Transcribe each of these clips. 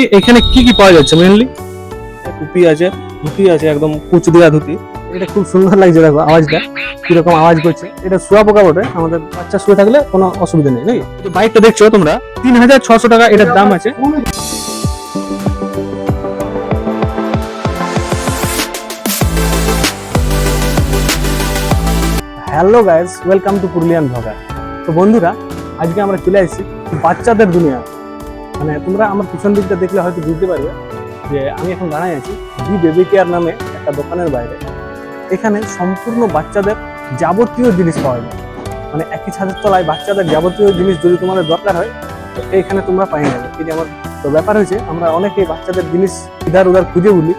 এখানে কি কি পাওয়া যাচ্ছে মেনলি টুপি আছে, ধুতি আছে, একদম কুচ দেওয়া ধুতি। এটা খুব সুন্দর লাগছে, দেখো, আওয়াজটা, কীরকম আওয়াজ করছে। এটা শুয়া পোকা বটে, আমাদের বাচ্চা শুয়ে থাকলে কোনো অসুবিধা নেই, নাকি? যে বাইকটা দেখছ তোমরা, তিন হাজার ছশো টাকা এটার দাম আছে। Hello guys welcome to Purulian vlogger তো বন্ধুরা, আজকে আমরা চলে আসছি বাচ্চাদের দুনিয়া মানে তোমরা আমার পিছন দিকটা দেখলে হয়তো বুঝতে পারবে যে আমি এখন দাঁড়াই আছি দি বেবি কেয়ার নামে একটা দোকানের বাইরে। এখানে সম্পূর্ণ বাচ্চাদের যাবতীয় জিনিস পাওয়া যায়। মানে একই ছাদের তলায় বাচ্চাদের যাবতীয় জিনিস যদি তোমাদের দরকার হয়, তো এইখানে তোমরা পাই যাবে। কিন্তু আমার, তো ব্যাপার হয়েছে, আমরা অনেকেই বাচ্চাদের জিনিস ইধার উধার খুঁজে বলি,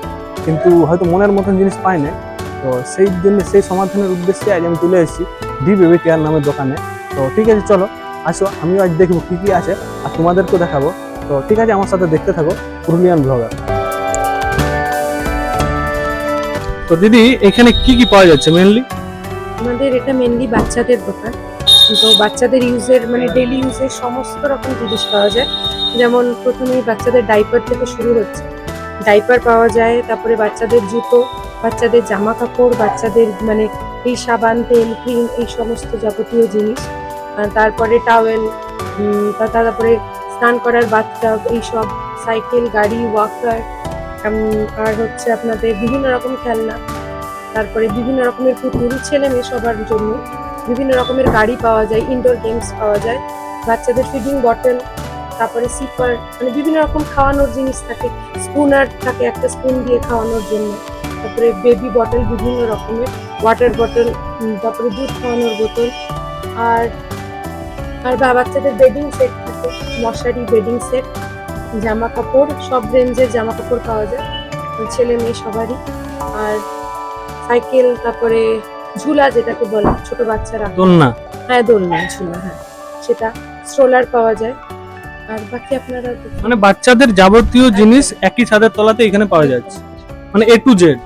কিন্তু হয়তো মনের মতন জিনিস পাই না তো সেই জন্য, সেই সমাধানের উদ্দেশ্যে আজ আমি চলে এসেছি ডি বেবি কেয়ার নামের দোকানে। তো ঠিক আছে, চলো, আসো, আমিও আজ দেখব কী কী আছে, আর তোমাদেরকেও দেখাবো। তো ঠিক আছে আমার সাথে দেখতে থাকো পুরুলিয়ান ব্লগার তো দিদি এখানে কি কি পাওয়া যাচ্ছে মেনলি আমাদের এটা মেনলি বাচ্চাদের দোকান। তো বাচ্চাদের ইউজের মানে ডেলি ইউজের সমস্ত রকম জিনিস পাওয়া যায়। যেমন প্রথমেই বাচ্চাদের ডাইপার থেকে শুরু হচ্ছে। ডাইপার পাওয়া যায় তারপরে বাচ্চাদের জুতো বাচ্চাদের জামা কাপড় বাচ্চাদের মানে এই সাবান তেল ক্রিম এই সমস্ত যাবতীয় জিনিস। আর তারপরে টাওয়েল তারপরে স্নান করার বাথটাব এইসব, সাইকেল, গাড়ি ওয়াকার আর হচ্ছে আপনাদের বিভিন্ন রকম খেলনা, তারপরে বিভিন্ন রকমের পুতুল ছেলে মেয়ে সবার জন্য বিভিন্ন রকমের গাড়ি পাওয়া যায় ইনডোর গেমস পাওয়া যায়, বাচ্চাদের ফিডিং বটল তারপরে সিপার মানে বিভিন্ন রকম খাওয়ানোর জিনিস থাকে স্পুনার থাকে একটা স্পুন দিয়ে খাওয়ানোর জন্য, তারপরে বেবি বটল বিভিন্ন রকমের ওয়াটার বটল তারপরে দুধ খাওয়ানোর বোতল, আর আর বাচ্চাদের বেডিং সেট মশারি বেডিং সেট জামা কাপড় সব রেঞ্জের জামা কাপড় পাওয়া যায়। ছেলে মেয়ে সবারই। আর সাইকেল তারপরে ঝুলা যেটাকে বলে ছোট বাচ্চারা। দোলনা। হ্যাঁ দোলনা ঝুলা হ্যাঁ। সেটা স্ট্রোলার পাওয়া যায়। আর বাকি আপনারা মানে বাচ্চাদের যাবতীয় জিনিস একই ছাদের তলাতে এখানে পাওয়া যাচ্ছে। মানে এ টু জেড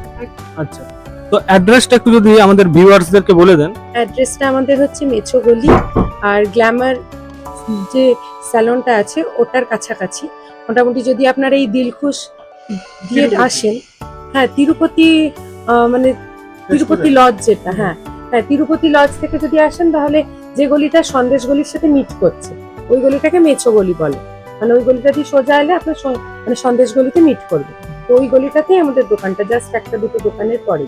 আচ্ছা। তো অ্যাড্রেসটা একটু যদি আমাদের ভিউয়ার্সদেরকে বলে দেন। অ্যাড্রেসটা আমাদের হচ্ছে মেছো গলি আর গ্ল্যামার যে স্যালনটা আছে ওটার কাছাকাছি। মোটামুটি যদি আপনার এই দিলখুশ দিয়ে আসেন হ্যাঁ তিরুপতি মানে তিরুপতি লজ যেটা হ্যাঁ। হ্যাঁ তিরুপতি লজ থেকে যদি আসেন তাহলে যে গলিটা সন্দেশ গলির সাথে মিট করছে ওই গলিটাকে মেছো গলি বলে। মানে ওই গলিটা দিয়ে সোজা এলে আপনার মানে সন্দেশ গলিতে মিট করবে। তো ওই গলিটাতেই আমাদের দোকানটা জাস্ট একটা দুটো দোকানের পরে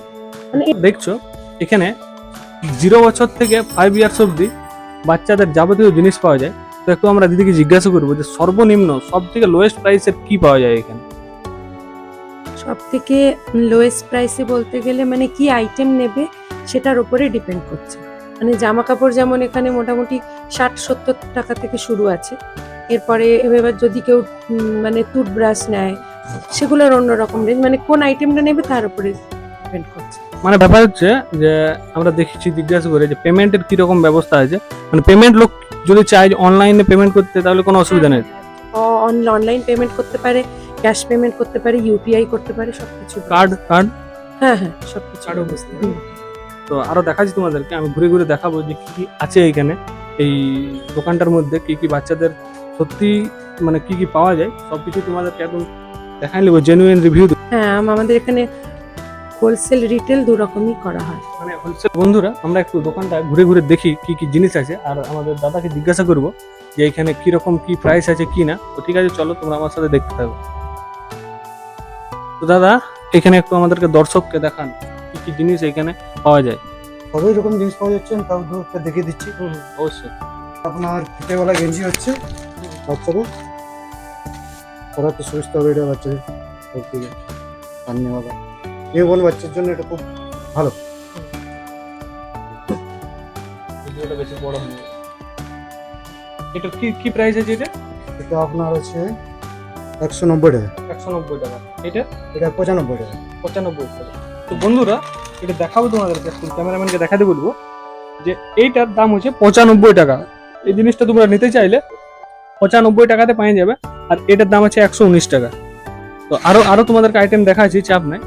মানে দেখছ এখানে জিরো বছর থেকে ফাইভ ইয়ার্স অবধি বাচ্চাদের যাবতীয় জিনিস পাওয়া যায়, তো একটু আমরা দিদিকে জিজ্ঞাসা করব যে সর্বনিম্ন সব থেকে লোয়েস্ট প্রাইসের কি পাওয়া যায় এখানে? সব থেকে লোয়েস্ট প্রাইসে বলতে গেলে মানে কি আইটেম নেবে সেটার উপরে ডিপেন্ড করছে। মানে জামা কাপড় যেমন এখানে মোটামুটি ষাট সত্তর টাকা থেকে শুরু আছে, এরপরে এবার যদি কেউ মানে টুথব্রাশ নেয়, সেগুলোর অন্যরকম রেঞ্জ মানে কোন আইটেমটা নেবে তার উপরে ডিপেন্ড করছে। মানে ব্যাপার হচ্ছে যে আমরা দেখেছি জিজ্ঞাসা করে যে পেমেন্টের কি রকম ব্যবস্থা আছে? মানে পেমেন্ট লোক যদি চায় অনলাইনে পেমেন্ট করতে তাহলে কোনো অসুবিধা নেই। অনলাইন পেমেন্ট করতে পারে ক্যাশ পেমেন্ট করতে পারে ইউপিআই করতে পারে সব কিছু কার্ড কার্ড হ্যাঁ হ্যাঁ সবকিছু। কার্ডও বুঝতে। তো আরও দেখাচ্ছি তোমাদেরকে আমি ঘুরে ঘুরে দেখাবো যে কি কি আছে এখানে এই দোকানটার মধ্যে কি কি বাচ্চাদের সত্যি মানে কি কি পাওয়া যায় সবকিছু তোমাদেরকে একদম দেখাই নেব জেনুইন রিভিউ হ্যাঁ আম- আমাদের এখানে হোলসেল রিটেল দু রকমই করা হয়। মানে হোলসেল বন্ধুরা আমরা একটু দোকানটা ঘুরে ঘুরে দেখি কি কি জিনিস আছে। আর আমাদের দাদাকে জিজ্ঞাসা করব যে এখানে কি রকম কি প্রাইস আছে কি না। তো ঠিক আছে চলো তোমরা আমার সাথে দেখতে থাকো। তো দাদা এখানে একটু আমাদেরকে দর্শককে দেখান কি কি জিনিস এখানে পাওয়া যায়। সবই রকম জিনিস পাওয়া যাচ্ছে আমি তাও দু একটা দেখিয়ে দিচ্ছি। অবশ্যই। আপনার ফিটেওয়ালা গেঞ্জি হচ্ছে বাচ্চাদের। পরাতে সুবিধা হবে এটা বাচ্চাদের। পান্নিওয়ালা নিউবর্ন বাচ্চার জন্য এটা খুব ভিডিওটা বেশি বড় হয়ে এটা কি কি প্রাইস আছে এটা? এটা আপনার আছে একশো নব্বই টাকা। একশো নব্বই টাকা। এটা? এটা পঁচানব্বই টাকা। পঁচানব্বই টাকা। তো বন্ধুরা এটা দেখাবো তোমাদেরকে ক্যামেরাম্যানকে দেখাতে বলব যে এইটার দাম হচ্ছে পঁচানব্বই টাকা। এই জিনিসটা তোমরা নিতে চাইলে পঁচানব্বই টাকাতে পাওয়া যাবে আর এটার দাম আছে একশো উনিশ টাকা। তো আরও আরও তোমাদেরকে আইটেম দেখাচ্ছি চাপ নাই।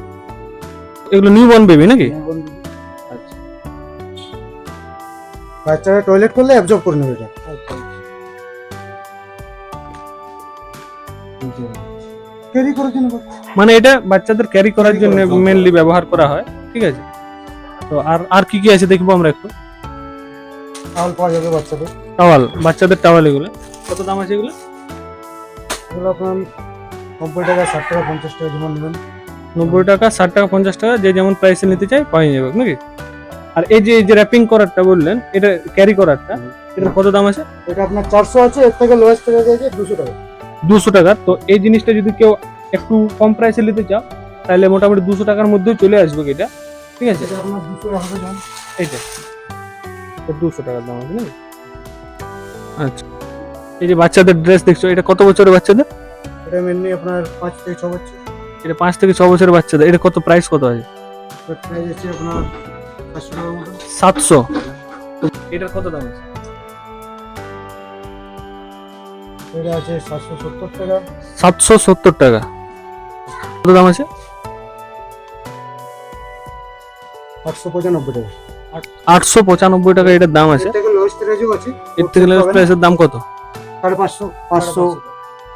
এগুলো নিউ বর্ন বেবি নাকি? আচ্ছা। বাচ্চারা টয়লেট করলে অ্যাবজর্ব করে নেবে এটা। ক্যারি করার জন্য মানে এটা বাচ্চাদের ক্যারি করার জন্য করার জন্য। মেনলি ব্যবহার করা হয় ঠিক আছে? তো আর আর কি কি আছে দেখব আমরা একটু? টাওয়াল পাওয়া যাবে বাচ্চাদের। টাওয়াল বাচ্চাদের টাওয়াল এগুলো। কত দাম আছে এগুলো? এগুলো আপনার নব্বই টাকা ষাট টাকা পঞ্চাশ টাকা যেমন নেবেন। নব্বই টাকা ষাট টাকা পঞ্চাশ টাকা যে যেমন প্রাইসে নিতে চাই পাওয়া যাবে নাকি? আর এই যে এই যে র্যাপিং করারটা বললেন এটা ক্যারি করারটা এটার কত দাম আছে? এটা আপনার চারশো আছে এর থেকে লোয়েস্ট থেকে দুশো টাকা। দুশো টাকা। তো এই জিনিসটা যদি কেউ একটু কম প্রাইসে নিতে চাও তাহলে মোটামুটি দুশো টাকার মধ্যেও চলে আসবে এটা? ঠিক আছে? আপনার দুশো টাকা হবে যেমন এইটা দুশো টাকার দাম আছে নাকি? আচ্ছা। এই যে বাচ্চাদের ড্রেস দেখছ এটা কত বছরের বাচ্চাদের? এটা মেনলি আপনার পাঁচ থেকে ছ বছর। এটা পাঁচ থেকে ছ বছরের বাচ্চাদের এটা কত প্রাইস কত আছে? এর প্রাইস আছে আপনার টাকার মতো সাতশো। এটার কত দাম আছে? এটা আছে সাতশো সত্তর টাকা। সাতশো সত্তর টাকা। কত দাম আছে? আটশো পঁচানব্বই টাকা। আটশো পঁচানব্বই টাকা এটার দাম আছে। এর থেকে লোয়েস্ট প্রাইসের দাম কত? সাড়ে পাঁচশো পাঁচশো।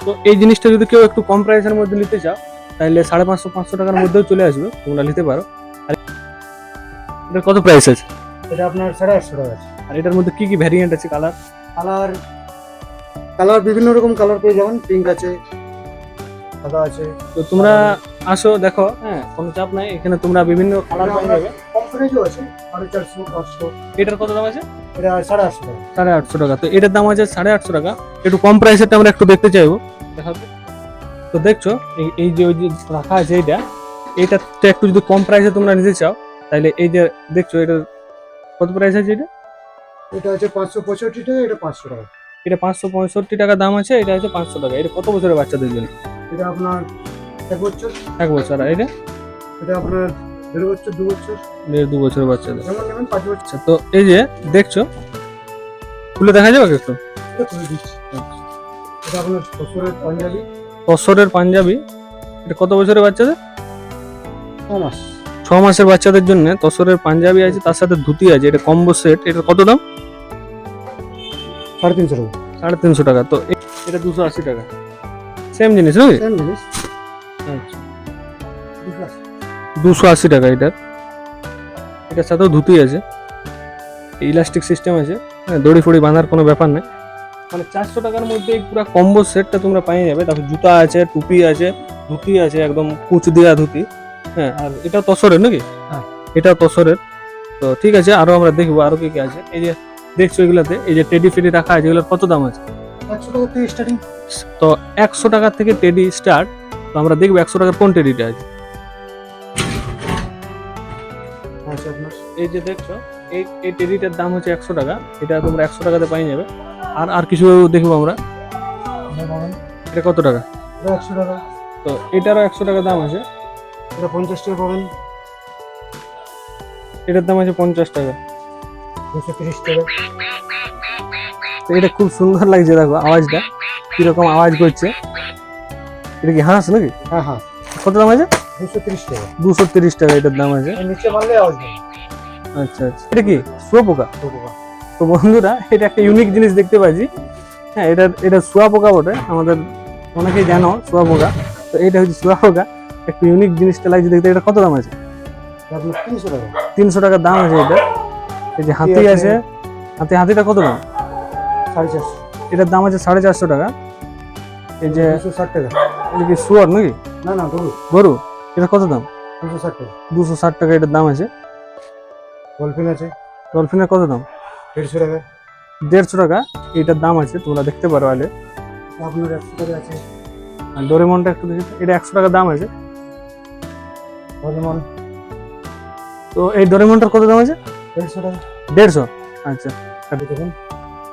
তো এই জিনিসটা যদি কেউ একটু কম প্রাইসের মধ্যে নিতে চাও তাহলে সাড়ে পাঁচশো পাঁচশো টাকার মধ্যেও চলে আসবে তোমরা নিতে পারো। আর এটার কত প্রাইস আছে? এটা আপনার সাড়ে আটশো টাকা আছে। আর এটার মধ্যে কি কি ভ্যারিয়েন্ট আছে কালার কালার কালার বিভিন্ন রকম কালার পেয়ে যাবেন। পিঙ্ক আছে সাদা আছে। তো তোমরা আসো দেখো হ্যাঁ কোনো চাপ নাই। এখানে তোমরা বিভিন্ন কালার পেয়ে যাবে। আছে সাড়ে চারশো পাঁচশো। এটার কত দাম আছে? এটা সাড়ে আটশো টাকা। সাড়ে আটশো টাকা। তো এটার দাম আছে সাড়ে আটশো টাকা। একটু কম প্রাইসেরটা আমরা একটু দেখতে চাইব। দেখাবো। তো দেখছ এই- যে ওই যে রাখা আছে এইটা এইটা একটু যদি কম প্রাইসে তোমরা নিতে চাও তাহলে এই যে দেখছ এটা কত প্রাইস আছে এটা? এটা আছে পাঁচশো পঁয়ষট্টি টাকা এটা পাঁচশো টাকা। এটা পাঁচশো পঁয়ষট্টি টাকা দাম আছে এটা আছে পাঁচশো টাকা। এটা কত বছরের বাচ্চাদের জন্য এটা আপনার এক বছর। এক বছর আর এটা? এটা আপনার দেড় বছর দু বছর। দেড় দু বছরের বাচ্চাদের যেমন নেবেন পাঁচ বছর। আচ্ছা তো এই যে দেখছ খুলে দেখা যাবে একটু এটা দিচ্ছি। এটা আপনার শ্বশুরের পাঞ্জাবি। বছরের পাঞ্জাবি? এটা কত বছরের বাচ্চাদের? ছ মাস। ছ মাসের বাচ্চাদের জন্য তসরের পাঞ্জাবি আছে তার সাথে ধুতি আছে এটা কম্বো সেট এটা কত দাম? সাড়ে তিনশো টাকা। সাড়ে তিনশো টাকা তো এটা দুশো আশি টাকা। সেম জিনিস নাকি? সেম জিনিস। আচ্ছা। দুশো আশি। দুশো আশি টাকা এটার এটার সাথেও ধুতি আছে। ইলাস্টিক সিস্টেম আছে। হ্যাঁ দড়ি ফড়ি বাঁধার কোনো ব্যাপার নেই। মানে চারশো টাকার মধ্যে পুরো কম্বো সেটটা তোমরা পেয়ে যাবে তারপর জুতা আছে টুপি আছে ধুতি আছে একদম কুচ দেওয়া ধুতি। হ্যাঁ আর এটা তসরের নাকি? হ্যাঁ। এটা তসরের। তো ঠিক আছে আরও আমরা দেখব আরও কি কি আছে। এই যে দেখছ এগুলাতে এই যে টেডি ফেডি রাখা আছে এগুলোর কত দাম আছে? তো একশো টাকা থেকে টেডি স্টার্ট তো আমরা দেখব একশো টাকার কোন টেডিটা আছে। আছে এই যে দেখছ এই এই টেডিটার দাম হচ্ছে একশো টাকা। এটা তোমরা একশো টাকাতে পাই যাবে আর আর কিছু দেখব আমরা? এটা কত টাকা? একশো টাকা। তো এটারও একশো টাকা দাম আছে। এটা পঞ্চাশ টাকা পাবেন এটার দাম আছে পঞ্চাশ টাকা। দুশো তিরিশ টাকা। তো এটা খুব সুন্দর লাগছে দেখো আওয়াজটা। কীরকম আওয়াজ করছে। এটা কি হাঁস নাকি? হ্যাঁ হ্যাঁ। কত দাম আছে? দুশো তিরিশ টাকা। দুশো তিরিশ টাকা এটার দাম আছে। নিচে মারলে আওয়াজ আচ্ছা আচ্ছা। এটা কি? শুয়োপোকা। তো বন্ধুরা এটা একটা ইউনিক জিনিস দেখতে পাচ্ছি। হ্যাঁ এটা এটা শুয়াপোকা বটে আমাদের অনেকেই জানো শুয়াপোকা তো এটা হচ্ছে শুয়াপোকা একটু ইউনিক জিনিসটা লাগছে দেখতে এটা কত দাম আছে? তিনশো টাকা। তিনশো টাকার দাম আছে এটা। এই যে হাতি আছে। হাতি হাতিটা কত দাম? সাড়ে চারশো। এটার দাম আছে সাড়ে চারশো টাকা। এই যে ষাট টাকা। এটা কি শুয়ার নাকি? না না ধরুন গরু? এটা কত দাম? দুশো ষাট টাকা। দুশো ষাট টাকা এটার দাম আছে। ডলফিন আছে। ডলফিনের কত দাম? দেড়শো টাকা। দেড়শো টাকা? এটার দাম আছে তোমরা দেখতে পারো আলে আপনার একশো টাকা আছে। আর ডোরেমনটা একটু দেখি এটা একশো টাকা দাম আছে। হরমোন তো এই ডোরেমনটার কত দাম আছে? দেড়শো টাকা। দেড়শো? আচ্ছা। দেখুন।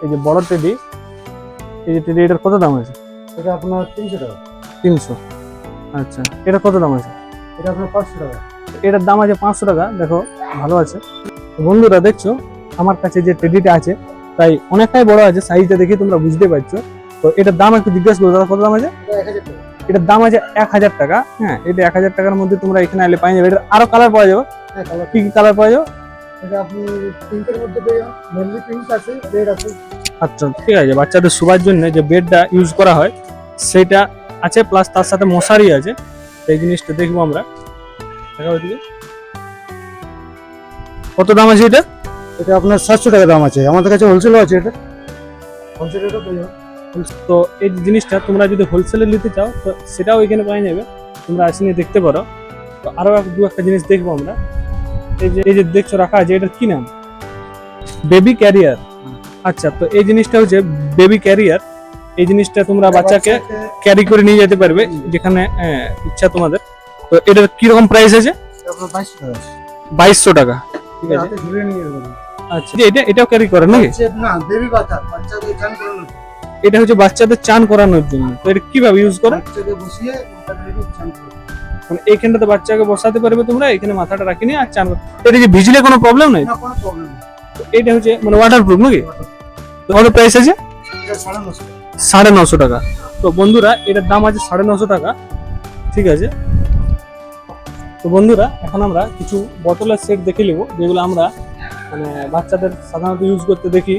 এই যে বড় টেডি এই যে টেডি এটার কত দাম আছে? এটা আপনার তিনশো টাকা। তিনশো। আচ্ছা। এটা কত দাম আছে? এটা আপনার পাঁচশো টাকা। এটার দাম আছে পাঁচশো টাকা দেখো ভালো আছে। বন্ধুরা দেখছ? আমার কাছে যে টেডিটা আছে তাই অনেকটাই বড় আছে সাইজটা দেখে তোমরা বুঝতে পারছ। তো এটার দাম একটু জিজ্ঞেস করো দাদা কত দাম আছে? এটার দাম আছে এক হাজার টাকা হ্যাঁ এটা এক হাজার টাকার মধ্যে তোমরা এখানে এলে পাই যাবে। এটা আরও কালার পাওয়া যাবে। হ্যাঁ কি কি কালার পাওয়া যাবে? আচ্ছা ঠিক আছে বাচ্চাদের শোবার জন্য যে বেডটা ইউজ করা হয় সেটা আছে প্লাস তার সাথে মশারি আছে। এই জিনিসটা দেখব আমরা। কত দাম আছে এটা? এটা আপনার সাতশো টাকা দাম আছে। আমাদের কাছে হোলসেলও আছে এটা। পেয়ে যাবেন। তো এই জিনিসটা তোমরা যদি হোলসেলে নিতে চাও তো সেটাও এখানে পাওয়া যাবে। তোমরা আসে নিয়ে দেখতে পারো। তো আরও দু একটা জিনিস দেখব আমরা। এই যে এই যে দেখছ রাখা আছে এটার কি নাম? বেবি ক্যারিয়ার আচ্ছা তো এই জিনিসটা হচ্ছে বেবি ক্যারিয়ার এই জিনিসটা তোমরা বাচ্চাকে ক্যারি করে নিয়ে যেতে পারবে যেখানে ইচ্ছা তোমাদের। তো এটার কীরকম প্রাইস আছে? বাইশশো টাকা। আছে বাইশশো টাকা। ঠিক আছে। আচ্ছা। এটা এটাও ক্যারি করে নাকি? না বেবি বাচ্চা বাচ্চাদের চান করানো এটা হচ্ছে বাচ্চাদের চান করানোর জন্য। তো এটা কীভাবে ইউজ করে? বাচ্চাকে বসিয়ে চান মানে এইখানটাতে বাচ্চাকে বসাতে পারবে তোমরা এখানে মাথাটা আর চান এটা ভিজলে কোনো প্রবলেম নেই? না কোনো প্রবলেম এটা হচ্ছে মানে ওয়াটার প্রুফ নাকি কত প্রাইস আছে? সাড়ে নশো টাকা। সাড়ে নশো টাকা। তো বন্ধুরা এটার দাম আছে সাড়ে নশো টাকা। ঠিক আছে? তো বন্ধুরা এখন আমরা কিছু বোতলের সেট দেখে নেব যেগুলো আমরা মানে বাচ্চাদের সাধারণত ইউজ করতে দেখি।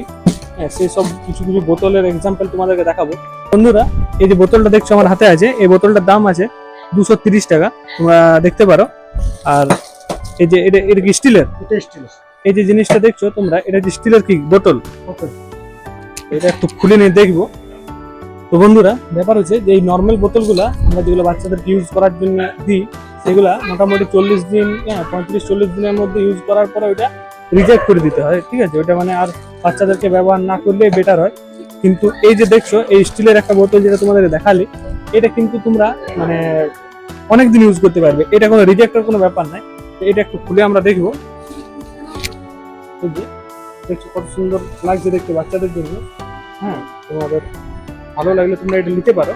হ্যাঁ, সেই সব কিছু কিছু বোতলের এক্সাম্পল তোমাদেরকে দেখাবো। বন্ধুরা এই যে বোতলটা দেখছ আমার হাতে আছে এই বোতলটার দাম আছে দুশো তিরিশ টাকা তোমরা দেখতে পারো। আর এই যে এটা এটা কি স্টিলের এই যে জিনিসটা দেখছ তোমরা এটা হচ্ছে স্টিলের কি? বোতল। এটা একটু খুলে নিয়ে দেখব। তো বন্ধুরা ব্যাপার হচ্ছে যে এই নর্মাল বোতলগুলা আমরা যেগুলো বাচ্চাদেরকে ইউজ করার জন্য দিই সেগুলা মোটামুটি চল্লিশ দিন হ্যাঁ পঁয়ত্রিশ চল্লিশ দিনের মধ্যে ইউজ করার পরে ওইটা রিজেক্ট করে দিতে হয়, ঠিক আছে? ওইটা মানে আর বাচ্চাদেরকে ব্যবহার না করলে বেটার হয়। কিন্তু এই যে দেখছ, এই স্টিলের একটা বোতল যেটা তোমাদের দেখালি, এটা কিন্তু তোমরা মানে অনেক দিন ইউজ করতে পারবে। এটা কোনো রিজেক্টের কোনো ব্যাপার নাই। এটা একটু খুলে আমরা দেখব। দেখছ কত সুন্দর লাগছে দেখতে বাচ্চাদের জন্য। হ্যাঁ তোমাদের ভালো লাগলে তোমরা এটা নিতে পারো।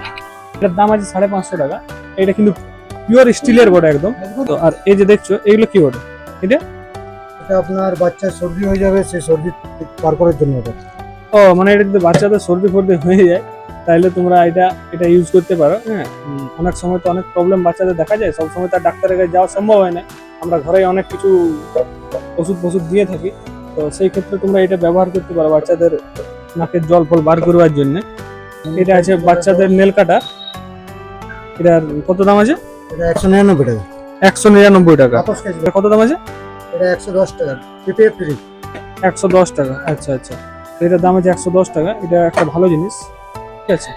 এটার দাম আছে সাড়ে পাঁচশো টাকা। এটা কিন্তু পিওর স্টিলের বটে একদম। আর এই যে দেখছ, এগুলো কি বটে এটা আপনার বাচ্চার সর্দি হয়ে যাবে সেই সর্দি পার করার জন্য এটা। ও মানে এটা যদি বাচ্চাদের সর্দি ফর্দি হয়ে যায় তাহলে তোমরা এটা এটা ইউজ করতে পারো হ্যাঁ? অনেক সময় তো অনেক প্রবলেম বাচ্চাদের দেখা যায় সব সময় তার ডাক্তারের কাছে যাওয়া সম্ভব হয় না। আমরা ঘরেই অনেক কিছু ওষুধ ফষুধ দিয়ে থাকি তো সেই ক্ষেত্রে তোমরা এটা ব্যবহার করতে পারো বাচ্চাদের নাকের জল ফল বার করবার জন্য। এটা আছে বাচ্চাদের নেল কাটা। এটার কত দাম আছে? এটা একশো নিরানব্বই টাকা। একশো নিরানব্বই টাকা। এটা কত দাম আছে? এটা একশো দশ টাকা। পিপিএ ফ্রি একশো দশ টাকা আচ্ছা আচ্ছা। এটার দাম আছে একশো দশ টাকা। এটা একটা ভালো জিনিস। ঠিক আছে?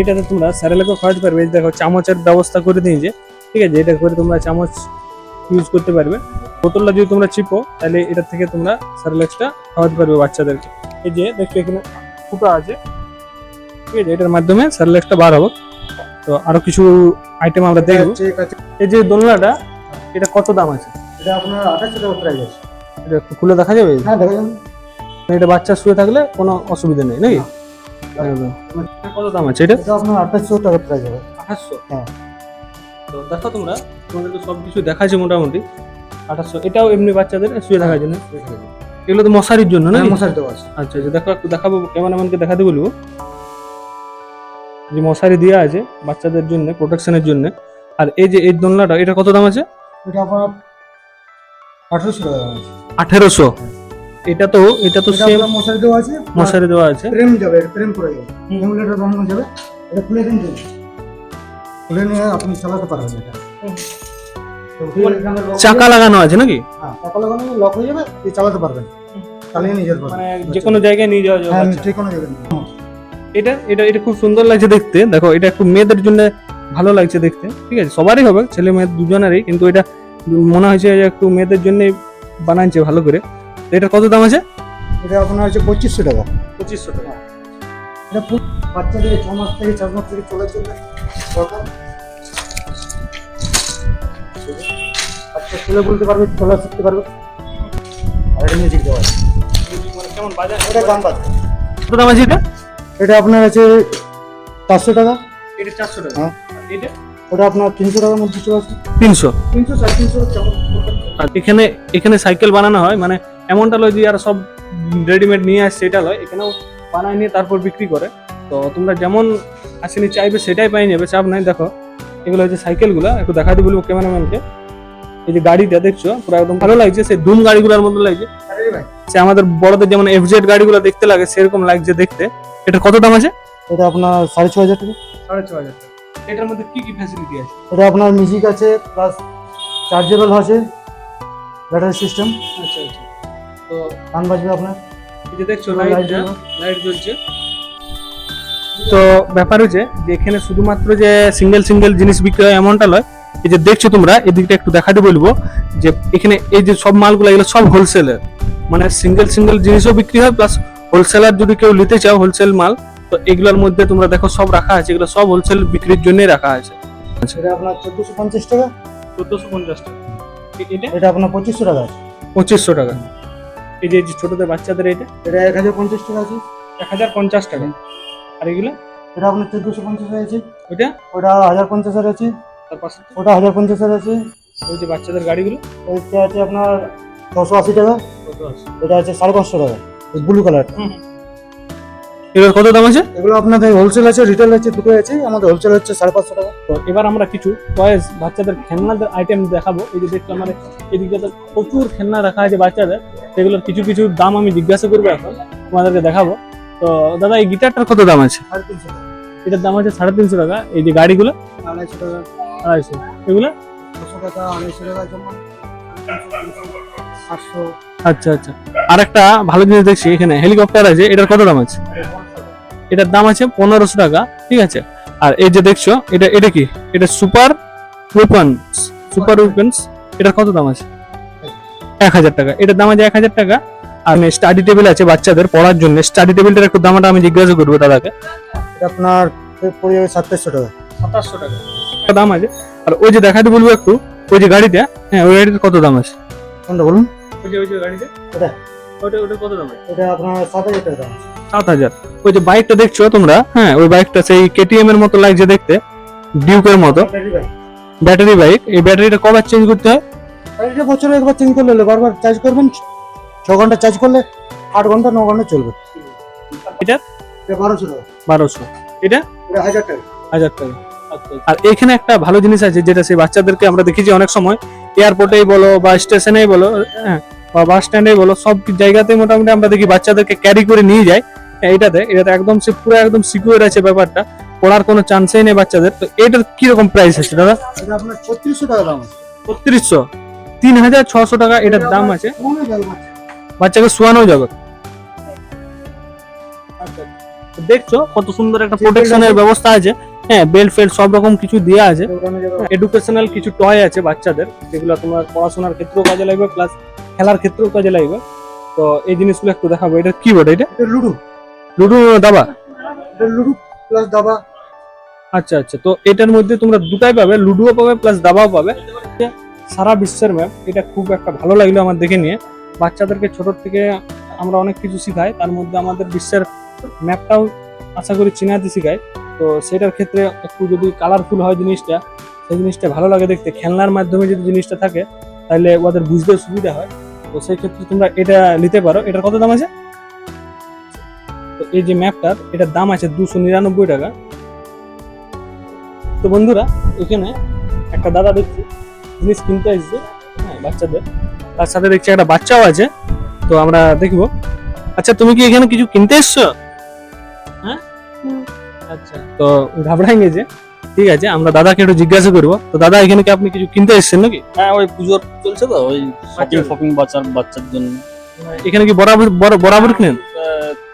এটাতে তোমরা স্যারেলাকেও খাওয়াতে পারবে এই দেখো চামচের ব্যবস্থা করে দিয়েছে। ঠিক আছে? এটা করে তোমরা চামচ ইউজ করতে পারবে। বোতলটা যদি তোমরা চিপো তাহলে এটা থেকে তোমরা স্যারেলাক্সটা খাওয়াতে পারবে বাচ্চাদেরকে। এই যে দেখছ এখানে ফুটা আছে। ঠিক আছে? এটার মাধ্যমে স্যারেলাক্সটা বার হবে। তো আরও কিছু আইটেম আমরা দেখব। এই যে দোলনাটা এটা কত দাম আছে? এটা আপনার আঠাশশো টাকা প্রাইস আছে এটা একটু খুলে দেখা যাবে? হ্যাঁ দেখা যাবে। এটা বাচ্চা শুয়ে থাকলে কোনো অসুবিধা নেই নাকি? কত দাম আছে এটা? আপনার আঠাশশো টাকা প্রাইস হবে আঠাশশো? হ্যাঁ। তো দেখো তোমরা তোমাদের তো সব কিছু দেখাচ্ছে মোটামুটি। আঠাশশো এটাও এমনি বাচ্চাদের শুয়ে থাকার জন্য। এগুলো তো মশারির জন্য না হ্যাঁ, মশারি দেওয়া আছে। আচ্ছা আচ্ছা দেখো একটু দেখাবো ক্যামেরাম্যানকে দেখাতে বলব। যে মশারি দেওয়া আছে বাচ্চাদের জন্য প্রোটেকশনের জন্য। আর এই যে এই দোলনাটা এটা কত দাম আছে? এটা আপনার আঠারোশো টাকা আঠেরোশো? এটা তো এটা তো সেম মশারি দেওয়া আছে মশারি দেওয়া আছে। প্রেম যাবে প্রেম করে যাবে। এমুলেটার যাবে এটা খুলে দিন খুলে নিয়ে আপনি চালাতে পারবেন এটা। lock চাকা লাগানো আছে নাকি? হ্যাঁ চাকা লাগানো লক হয়ে যাবে আপনি চালাতে পারবেন। চালিয়ে নিয়ে যেতে পারবেন। মানে যে কোনো জায়গায় নিয়ে যাওয়া যাবে। হ্যাঁ যে কোনো যাবেন এটা এটা এটা খুব সুন্দর লাগছে দেখতে। দেখো এটা একটু মেয়েদের জন্য ভালো লাগছে দেখতে। ঠিক আছে সবারই হবে ছেলে মেয়ে দুজনেরই কিন্তু এটা মনে হয়েছে যে একটু মেয়েদের জন্য বানাইছে ভালো করে। তো এটার কত দাম আছে? এটা আপনার হচ্ছে পঁচিশশো টাকা। পঁচিশশো টাকা। এটা পুরো বাচ্চাদের ছ মাস থেকে চার মাস থেকে চলে চলে দরকার? বাচ্চা চলে বলতে পারবে চলা শিখতে পারবে। আর এটা মিউজিক দেওয়া আছে কেমন বাজার? এটা কত দাম আছে এটা? এটা আপনার আছে চারশো টাকা। এটা চারশো টাকা। হ্যাঁ। এটা? ওটা আপনার তিনশো টাকার মধ্যে চলে আসবে তিনশো? তিনশো সাড়ে তিনশো আর এখানে এখানে সাইকেল বানানো হয় মানে এমনটা লয় যে আর সব রেডিমেড নিয়ে আসছে এটা লয়। এখানেও বানায় নিয়ে তারপর বিক্রি করে। তো তোমরা যেমন আসেনি চাইবে সেটাই পাই যাবে চাপ নাই দেখো। এগুলো হচ্ছে সাইকেলগুলো একটু দেখাতে বলব ক্যামেরাম্যানকে। এই যে গাড়িটা দেখছ পুরো একদম ভালো লাগছে সেই ধুম গাড়িগুলোর মতো লাগছে। সে আমাদের বড়দের যেমন এফজেড গাড়িগুলো দেখতে লাগে সেরকম লাগছে দেখতে। এটা কত দাম আছে? এটা আপনার সাড়ে ছ হাজার টাকা। সাড়ে ছ হাজার এটার মধ্যে কি কি ফ্যাসিলিটি আছে? এটা আপনার মিউজিক আছে প্লাস চার্জেবল আছে ব্যাটারি সিস্টেম আচ্ছা আচ্ছা। তো গান বাজবে আপনার। এই যে দেখছ লাইট লাইট লাইট জ্বলছে। তো ব্যাপার হচ্ছে যে এখানে শুধুমাত্র যে সিঙ্গেল সিঙ্গেল জিনিস বিক্রি হয় এমনটা নয় এই যে দেখছ তোমরা এদিকটা একটু দেখাতে বলব যে এখানে এই যে সব মালগুলো এগুলো সব হোলসেলের মানে সিঙ্গেল সিঙ্গেল জিনিসও বিক্রি হয় প্লাস হোলসেলার যদি কেউ নিতে চাও হোলসেল মাল তো এগুলোর মধ্যে তোমরা দেখো সব রাখা আছে এগুলো সব হোলসেল বিক্রির জন্যই রাখা আছে। এটা আপনার চোদ্দোশো পঞ্চাশ টাকা। চোদ্দশো পঞ্চাশ টাকা। এটা? এটা আপনার পঁচিশশো টাকা আছে। পঁচিশশো টাকা। এই যে ছোটদের বাচ্চাদের এটা? এটা এক হাজার পঞ্চাশ টাকা আছে। এক হাজার পঞ্চাশ টাকা। আর এগুলো? এটা আপনার চোদ্দোশো পঞ্চাশ আছে। ওইটা? ওটা হাজার পঞ্চাশের আছে। তার পাশে? ওটা হাজার পঞ্চাশের আছে। ওই যে বাচ্চাদের গাড়িগুলো? ওইটা আছে আপনার ছশো আশি টাকা। কত আছে এটা আছে সাড়ে পাঁচশো টাকা। ব্লু কালার এগুলোর কত দাম আছে? এগুলো আপনাদের হোলসেল আছে রিটেল আছে দুটো আছে আমাদের হোলসেল হচ্ছে সাড়ে পাঁচশো টাকা। তো এবার আমরা কিছু টয়েস বাচ্চাদের খেলনাদের আইটেম দেখাবো। এই যে দেখতে আমার এদিকে তো প্রচুর খেলনা রাখা আছে বাচ্চাদের। সেগুলোর কিছু কিছু দাম আমি জিজ্ঞাসা করব এখন তোমাদেরকে দেখাবো। তো দাদা এই গিটারটার কত দাম আছে? সাড়ে তিনশো টাকা। এটার দাম আছে সাড়ে তিনশো টাকা। এই যে গাড়িগুলো? আড়াইশো টাকা। আড়াইশো। এগুলো? ছশো টাকা আড়াইশো টাকা যেমন আটশো আচ্ছা আচ্ছা। আর একটা ভালো জিনিস দেখছি এখানে হেলিকপ্টার আছে এটার কত দাম আছে? এটার দাম আছে পনেরোশো টাকা ঠিক আছে? আর এই যে দেখছ এটা এটা কি? এটা সুপার ওয়েপন্স সুপার ওয়েপন্স এটার কত দাম আছে? এক। হাজার টাকা। এটার দাম আছে এক হাজার টাকা। আর স্টাডি টেবিল আছে বাচ্চাদের পড়ার জন্য। স্টাডি টেবিলটার একটু দামটা আমি জিজ্ঞাসা করব দাদাকে। এটা আপনার পড়ে যাবে সাতাশশো টাকা। সাতাশশো টাকা। দাম আছে। আর ওই যে দেখাতে বলব একটু ওই যে গাড়িটা হ্যাঁ ওই গাড়িটার কত দাম আছে? কোনটা বলুন? ওই যে ওই যে গাড়িটা ওটা? ওটা ওটা কত দাম? আছে এটা আপনার সাত হাজার টাকা দাম। সাত হাজার। ওই যে বাইকটা দেখছ তোমরা? হ্যাঁ ওই বাইকটা সেই কেটিএম এর মতো লাগছে দেখতে। ডিউকের মতো। Battery bike. এই ব্যাটারিটা কবার চেঞ্জ করতে হয়? ব্যাটারিটা বছরে একবার চেঞ্জ করলে বারবার চার্জ করবেন ছ ঘণ্টা চার্জ করলে আট ঘণ্টা ন ঘণ্টা চলবে। এটা? বারোশো টাকা। বারোশো। এটা? এটা হাজার টাকা। হাজার টাকা। আর এখানে একটা ভালো জিনিস আছে যেটা সেই বাচ্চাদেরকে আমরা দেখেছি অনেক সময়। এয়ারপোর্টেই বলো বা স্টেশনেই বলো হ্যাঁ বা বাস স্ট্যান্ডে বলো সব জায়গাতে মোটামুটি আমরা দেখি বাচ্চাদেরকে ক্যারি করে নিয়ে যায়। হ্যাঁ, এটাতে এটাতে একদম সে পুরো একদম সিকিউর আছে ব্যাপারটা পড়ার কোনো চান্সই নেই বাচ্চাদের। তো এটার কীরকম প্রাইস আছে দাদা? এটা আপনার ছত্রিশশো টাকা দাম আছে। তিন হাজার ছশো টাকা এটার দাম আছে। বাচ্চাকে শোয়ানো যাবে দেখছ কত সুন্দর একটা প্রোটেকশনের ব্যবস্থা আছে। হ্যাঁ বেল্ট ফেল্ট সব রকম কিছু দেওয়া আছে। এডুকেশনাল কিছু টয় আছে বাচ্চাদের। যেগুলো তোমার পড়াশোনার ক্ষেত্রেও কাজে লাগবে প্লাস খেলার ক্ষেত্রেও কাজে লাগবে। তো এই জিনিসগুলো একটু দেখাবো। এটা কি বটে এটা? লুডু। লুডু দাবা? লুডু প্লাস দাবা। আচ্ছা আচ্ছা। তো এটার মধ্যে তোমরা দুটাই পাবে। লুডুও পাবে প্লাস দাবাও পাবে। সারা বিশ্বের ম্যাপ এটা খুব একটা ভালো লাগল আমার দেখে নিয়ে। বাচ্চাদেরকে ছোট থেকে আমরা অনেক কিছু শেখাই। তার মধ্যে আমাদের বিশ্বের ম্যাপটাও আশা করি চিনাতে শেখাই। তো সেটার ক্ষেত্রে একটু যদি কালারফুল হয় জিনিসটা সেই জিনিসটা ভালো লাগে দেখতে। খেলনার মাধ্যমে যদি জিনিসটা থাকে তাহলে ওদের বুঝতে সুবিধা হয়। তো সেই ক্ষেত্রে তোমরা এটা নিতে পারো। এটার কত দাম আছে? তো এই যে ম্যাপটার এটার দাম আছে দুশো নিরানব্বই টাকা। তো বন্ধুরা এখানে একটা দাদা দেখছি জিনিস কিনতে এসেছে হ্যাঁ বাচ্চাদের। তার সাথে দেখছি একটা বাচ্চাও আছে। তো আমরা দেখব। আচ্ছা তুমি কি এখানে কিছু কিনতে এসছো? হ্যাঁ? আচ্ছা তো ঘাবড়াই গেছে। ঠিক আছে আমরা দাদাকে একটু জিজ্ঞাসা করব। তো দাদা এখানে কি আপনি কিছু কিনতে এসেছেন নাকি? হ্যাঁ ওই পুজোর চলছে তো ওই শপিং বাচ্চাদের? ফপিং বাচ্চার বাচ্চার জন্য। এখানে কি বরাবর বরাবর কিনেন?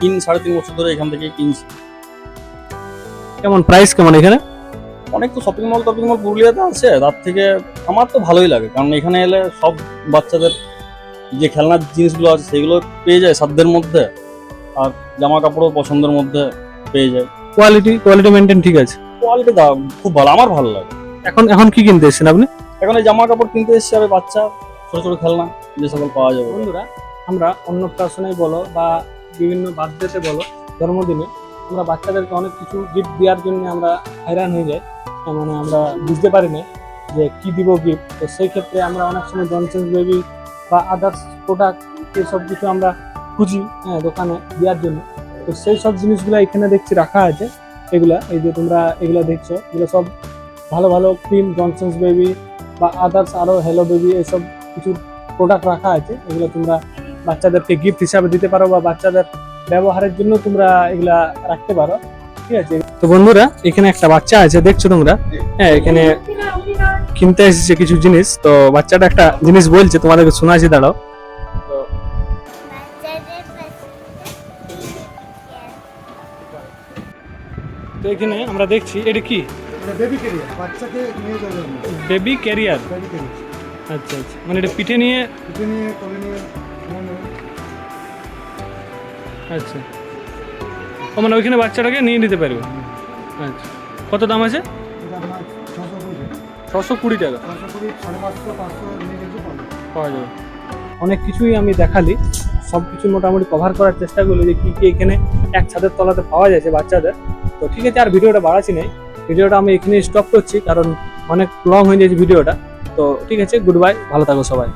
তিন সাড়ে তিন বছর ধরে এখান থেকে কিনছি। কেমন প্রাইস কেমন এখানে? অনেক তো শপিং মল টপিং মল পুরুলিয়াতে আছে তার থেকে আমার তো ভালোই লাগে কারণ এখানে এলে সব বাচ্চাদের যে খেলনার জিনিসগুলো আছে সেগুলো পেয়ে যায় সাধ্যের মধ্যে আর জামা কাপড়ও পছন্দের মধ্যে পেয়ে যায়। কোয়ালিটি কোয়ালিটি মেনটেন ঠিক আছে। কোয়ালিটি খুব ভালো আমার ভালো লাগে। এখন এখন কি কিনতে এসেছেন আপনি? এখন এই জামা কাপড় কিনতে এসছে আমি বাচ্চা ছোট ছোট খেলনা যে সকল পাওয়া যাবে। বন্ধুরা আমরা অন্নপ্রাশনে বলো বা বিভিন্ন বার্থডেতে বলো জন্মদিনে আমরা বাচ্চাদেরকে অনেক কিছু গিফট দেওয়ার জন্য আমরা হয়রান হয়ে যাই। মানে আমরা বুঝতে পারি না যে কি দিব গিফট তো সেই ক্ষেত্রে আমরা অনেক সময় জনসেন্স বেবি বা আদার্স প্রোডাক্ট এইসব কিছু আমরা খুঁজি হ্যাঁ দোকানে দেওয়ার জন্য। তো সেই সব জিনিসগুলো এখানে দেখছি রাখা আছে। এগুলা, এই যে তোমরা এগুলো দেখছ, এগুলো সব ভালো ভালো ক্রিম জনসেন্স বেবি বা আদার্স আরও হ্যালো বেবি এসব কিছু প্রোডাক্ট রাখা আছে, এগুলো তোমরা বাচ্চাদেরকে গিফট হিসাবে দিতে পারো বা বাচ্চাদের ব্যবহারের জন্য তোমরা এগুলা রাখতে পারো, ঠিক আছে? তো বন্ধুরা, এখানে একটা বাচ্চা আছে, দেখছ তোমরা? হ্যাঁ এখানে কিনতে এসেছে কিছু জিনিস, তো বাচ্চাটা একটা জিনিস বলছে, তোমাদেরকে শোনাচ্ছি, দাঁড়াও। তো এখানে আমরা দেখছি এটা কি? বেবি ক্যারিয়ার বাচ্চাকে নিয়ে যাবে বেবি ক্যারিয়ার আচ্ছা আচ্ছা। মানে এটা পিঠে নিয়ে? এটা নিয়ে কোলে নিয়ে নিয়ে। আচ্ছা। ও মানে ওইখানে বাচ্চাটাকে নিয়ে নিতে পারবে? আচ্ছা। কত দাম আছে? ছশো কুড়ি টাকা। পাওয়া যাবে। অনেক কিছুই আমি দেখালি। সব কিছু মোটামুটি কভার করার চেষ্টা করলি যে কি কি এখানে এক ছাদের তলাতে পাওয়া যাচ্ছে বাচ্চাদের। তো ঠিক আছে, আর ভিডিওটা বাড়াচ্ছি নেই। ভিডিওটা আমি এখানে স্টপ করছি, কারণ অনেক লং হয়ে যাচ্ছে ভিডিওটা। তো ঠিক আছে গুড বাই ভালো থাকো সবাই।